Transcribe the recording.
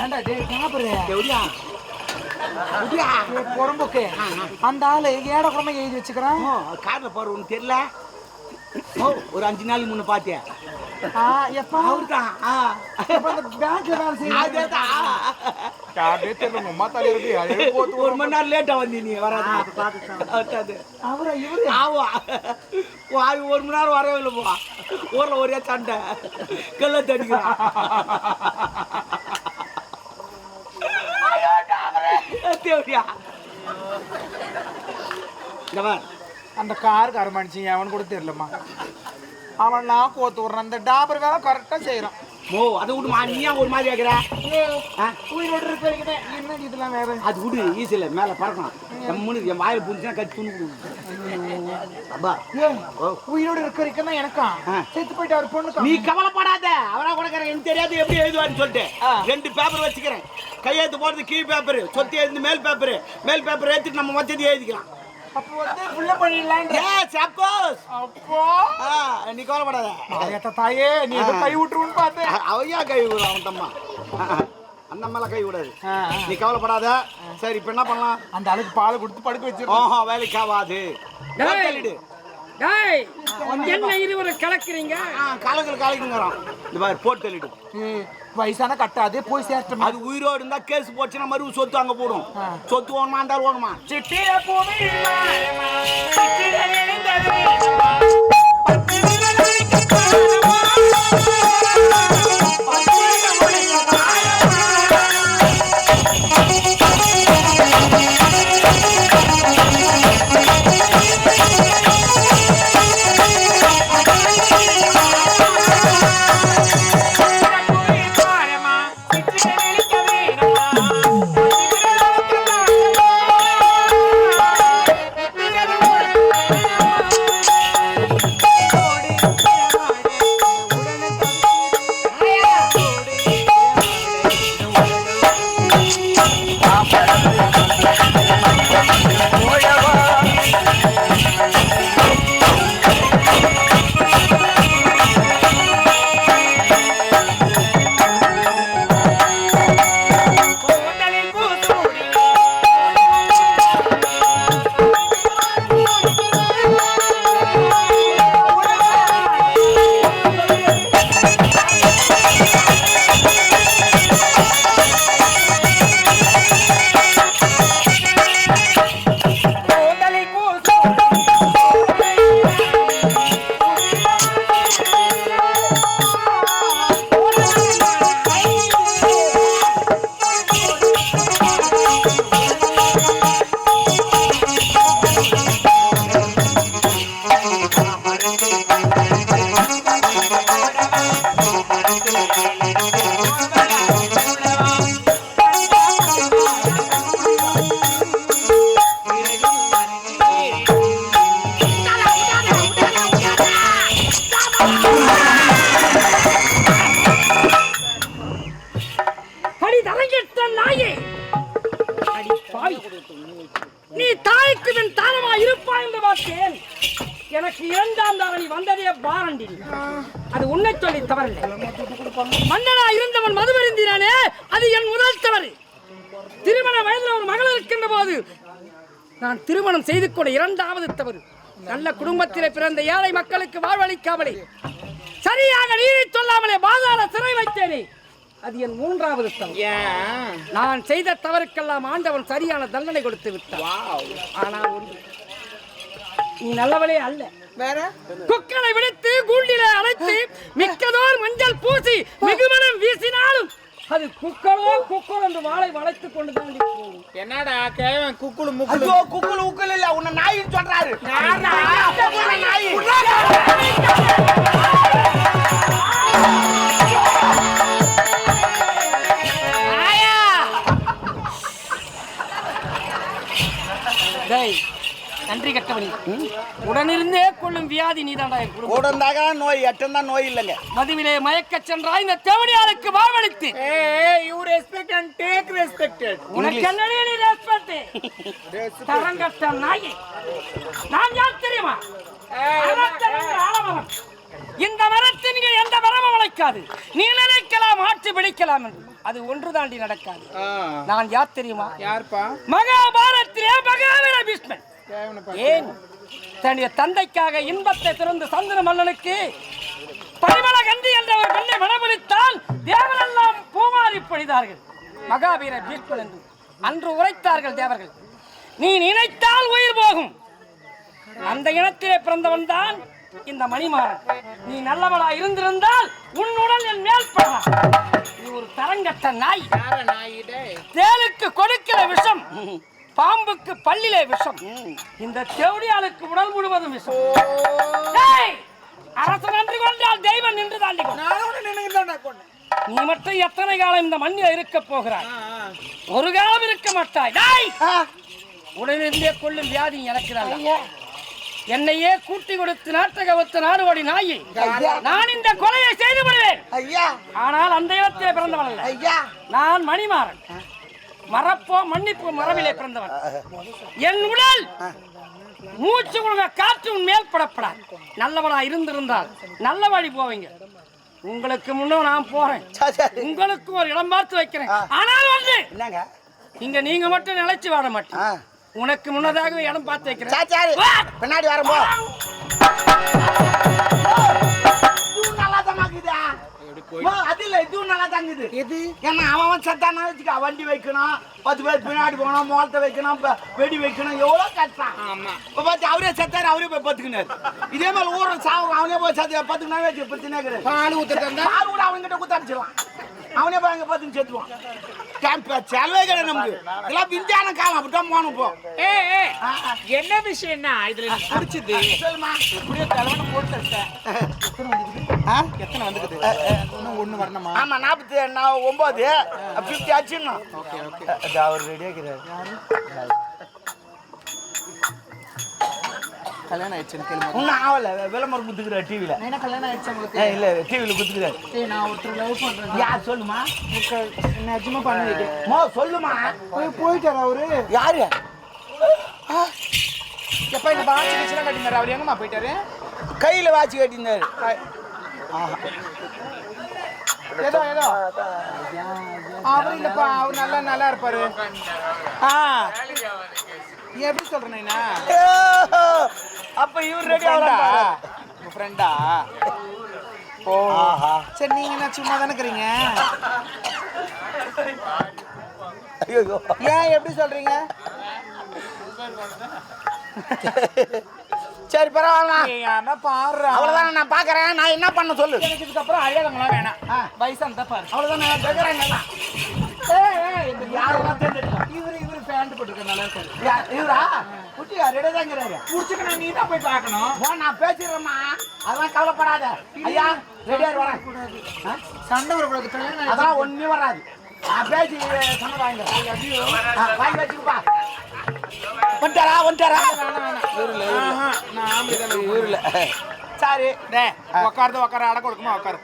ஏன்டா டேய் காபரு எப்படியா? புறம்போக்கு அந்த ஆளு ஏட குறமா எழுதி வச்சுக்கிறான். கார்ல போற ஒன்று தெரியல. ஓ ஒரு அஞ்சு நாளைக்கு முன்ன பாத்தியா? எப்பா? அவர்தான் பேங்க்ல வேலை போத்து ஒரு மணி நேரம் லேட்டா வந்து நீ வராது. அது. அவரா இவரு? ஆவா. ஒரு மணி நேரம் வரவே இல்லை போ. ஊர்ல ஒரே சண்டை. கல்ல தடிக்கிறான் அந்த காருக்கு அரமணிச்சிங்க அவன் கூட தெரியலம்மா. அவன் நான் கோத்து விடுறான். அந்த டாபர் வேலை கரெக்டாக செய்கிறான் ஓ அதை விடுமா நீ ஏன் ஒரு மாதிரி ஆகுற? உயிரோடு இருக்க என்ன இதெல்லாம் வேற? அது விடு ஈஸியில் மேலே பறக்கலாம் எம்முன்னு என் வாயில் புடிச்சுனா கட்டி துணி அப்பா. உயிரோடு இருக்க வரைக்கும் தான் எனக்கா. செத்து போயிட்டு அவர் பொண்ணுக்கா? நீ கவலைப்படாத. அவரா கொடுக்குறேன் எனக்கு தெரியாது எப்படி எழுதுவான்னு சொல்லிட்டு. ரெண்டு பேப்பர் வச்சுக்கிறேன். கையெழுத்து போடுறது கீழ் பேப்பர் சொத்து எழுந்து மேல் பேப்பர் மேல் பேப்பர் ஏற்றிட்டு நம்ம மொத்தத்தை எழுதிக்கலாம். அப்போ வந்து ஏஸ் அப்கோர்ஸ் அப்போ. நீ கவலைப்படாத. ஏத்த தாயே நீ ஏதோ கை விட்டுருன்னு பார்த்தேன். அவையா கை விடு அவன் தம்மா. அந்த மேல கை விடாது. நீ கவலைப்படாத. சரி இப்போ என்ன பண்ணலாம்? அந்த ஆளுக்கு பால் கொடுத்து படுக்க வச்சிருக்கோம். ஓஹோ வேலைக்கு ஆகாது டேய். தள்ளிடு டேய் என்ன இருவரும் கலக்குறீங்க? ஆ கலக்கல் கலக்குங்கிறான். இந்த மாதிரி போட்டு தள்ளிடு. வயசான கட்டாது போய் சேர்த்தோம் அது உயிரோடு இருந்தா கேஸ் போச்சுன்னா மறுபடியும் சொத்து அங்க போடும். சொத்து ஓணுமா இருந்தாலும் ஓணுமா சிட்டில பூமி அது உன்னை சொல்லி தவறில்லை மன்னனா இருந்தவன் மதுவருந்தினானே அது என் முதல் தவறு. திருமண வயதில் ஒரு மகள் இருக்கின்ற போது நான் திருமணம் செய்து கொண்ட இரண்டாவது தவறு. நல்ல குடும்பத்திலே பிறந்த ஏழை மக்களுக்கு வாழ்வளிக்காமலே சரியாக நீதி சொல்லாமலே பாதாள சிறை வைத்தேனே. அது என் மூன்றாவது தவறு. நான் செய்த தவறுக்கெல்லாம் ஆண்டவன் சரியான தண்டனை கொடுத்து விட்டான். ஆனால் ஒன்று நீ நல்லவளே அல்ல. வேற? குக்களை விடுத்து கூண்டிலே அடைத்து மிக்கதோர் மஞ்சள் பூசி மிகுமணம் வீசினாலும் அது குக்களோ குக்கள் என்று வாளை வளைத்துக் கொண்டு போகும் என்னடா கேவன் குக்குளு முக்குளு? ஐயோ குக்குள் உக்குள் இல்ல உன்னை நாயின்னு சொல்றாரு. நாய் நன்றி கட்டவனி உடனிருந்தே கொள்ளும் வியாதி நீதாண்டா என் குடும்பம். கூடந்தாக நோய் எட்டம் நோய் இல்லைங்க. மதுவிலே மயக்கச் சென்றாய் இந்த தேவடியாளுக்கு வாழ்வளித்து ஏய் you respect and take respected உனக்கு என்னடி நீ ரெஸ்பெக்ட் தரங்கட்ட நாயே. நான் யார் தெரியுமா? ஆலமரம். இந்த மரத்தில் நடக்காது நீ நினைக்கலாம் ஆட்சி பிடிக்கலாம் என்று. அது ஒன்று தாண்டி நடக்காது நான் யார் தெரியுமா? யாருப்பா? மகாபாரத்திலே மகாவீர பீஷ்மன். ஏன் தன்னுடைய தந்தைக்காக இன்பத்தை திறந்து சந்திர மன்னனுக்கு பரிமள கண்டி என்ற ஒரு பெண்ணை மனமளித்தால் தேவரெல்லாம் பூமாரி பொழிதார்கள் மகாவீர பீஷ்மன் என்று அன்று உரைத்தார்கள் தேவர்கள். நீ நினைத்தால் உயிர் போகும். அந்த இனத்திலே பிறந்தவன் தான் இந்த மணிமாறன். நீ நல்லவளா இருந்திருந்தால் உன் உடல் என் மேல் படலாம் நீ ஒரு தரங்கட்ட நாய். தேலுக்கு கொடுக்கிற விஷம். பாம்புக்கு பல்லிலே விஷம். இந்த தேவடியாளுக்கு உடல் முழுவதும் விஷம்! அரசு நன்றி கொண்டால் தெய்வம் நின்று தாண்டி நீ மட்டும் எத்தனை காலம் இந்த மண்ணில் இருக்க போகிறாய்? ஒரு காலம் இருக்க மாட்டாய். டேய்! உடனிருந்தே கொள்ளும் வியாதி தான் என்னையே கூட்டி கொடுத்து நாட்டக ஒத்து நாடுவாடி நாயி. நான் இந்த கொலையை செய்து விடுவேன். ஐயா. ஆனால் அந்த இடத்திலே பிறந்தவன் நான் மணிமாறன். மறப்போ மன்னிப்போ மரபிலே பிறந்தவன். என் உடல் மூச்சு கொடுங்க காற்று மேல் படப்படா நல்லவனா இருந்திருந்தால் நல்ல வழி போவீங்க. உங்களுக்கு முன்ன நான் போறேன். உங்களுக்கு ஒரு இடம் பார்த்து வைக்கிறேன். ஆனால் வந்து இங்க நீங்க மட்டும் நிலைச்சு வாட மாட்டேன். உனக்கு முன்னதாகவே இடம் பார்த்து வைக்கிறேன். பின்னாடி வரம்போ. இல்ல இதுவும் நல்லா தாங்குது. எது? ஏன்னா அவன் அவன் சத்தானா வச்சுக்க வண்டி வைக்கணும். பத்து பேர் பின்னாடி போகணும் மோளத்தை வைக்கணும் வெடி வைக்கணும் எவ்வளோ கஷ்டம். ஆமா. இப்போ பார்த்து அவரே செத்தாரு அவரே போய் பத்துக்கினாரு. இதே மாதிரி ஊரில் சாவு அவனே போய் சத்து பத்துக்கினா வச்சு பிரச்சனை கிடையாது. பால் ஊத்துறதா பால் கூட அவன்கிட்ட குத்தாடிச்சிடலாம் அவனே போய் அங்கே பார்த்துன்னு செத்துவான் கேம்ப் செலவே கிடையாது நமக்கு இதெல்லாம் விஞ்ஞான காலம் அப்படிதான் போகணும் இப்போ. என்ன விஷயம்னா இதுல பிடிச்சது சொல்லுமா எப்படியோ தலைவனை போட்டு. எத்தனை வந்துக்குது? இன்னும் ஒண்ணு வரணுமா? ஆமா நாற்பத்தி நான் ஒன்பது ஃபிஃப்டி ஆச்சுன்னு. Okay okay. அது அவர் ரெடியாக கல்யாணம் ஆயிடுச்சுன்னு கேள்வி இன்னும் ஆகல. விளம்பரம் குத்துக்கிறார் டிவியில் என்ன கல்யாணம் ஆயிடுச்சு உங்களுக்கு? இல்லை டிவியில் குத்துக்கிறார் ஏய், நான் ஒருத்தர் லவ் பண்றேன். யார் சொல்லுமா? நிஜமா பண்ணுவீங்க மோ சொல்லுமா? போய் போயிட்டாரு அவரு? யாரு? எப்ப இந்த பாச்சு கிச்சலாம் கட்டினாரு அவர் எங்கம்மா போயிட்டாரு? கையில் வாட்சி கட்டியிருந்தாரு ஏதோ ஏதோ. அவர் இல்லப்பா அவர் நல்லா நல்லா இருப்பாரு. ஆ. எப்படி சொல்றேன்னா அப்ப இவர் ரெடி ஆகிறாரா உங்க ஃப்ரெண்டா ஓ சரி நீங்க என்ன சும்மா தானே இருக்கிறீங்க? ஐயோ ஏன் எப்படி சொல்றீங்க? சரி பரவாயில்ல. ஏன்னா பாரு அவ்வளவுதான் நான் பாக்குறேன். நான் என்ன பண்ண சொல்லு? எனக்கு இதுக்கப்புறம் அழகங்களாம் வேணாம். ஆ. வயசான பாரு. அவ்வளவுதான் நான் கேட்கறேன் யாரெல்லாம் பேண்ட் இவரா குட்டியா ரெடி தாங்கிறாரு புடிச்சுக்கணும் நீ தான் போய் பார்க்கணும். போ நான் பேசிடுறேம்மா. அதெல்லாம் கவலைப்படாத. ஐயா ரெடியா வரேன்? சண்டை வரக்கூடாது கல்யாணம் ஆயிடுச்சு. அதெல்லாம் ஒண்ணுமே வராது. நான் பேசி சண்டை வாங்க ஆ, வாங்கி வச்சுக்கப்பா வந்துட்டாரா வந்துட்டாரா? நான் தான். ஊர்ல. சரி டேய், உக்காருது உக்கார அடை கொடுக்குமா உக்காரு.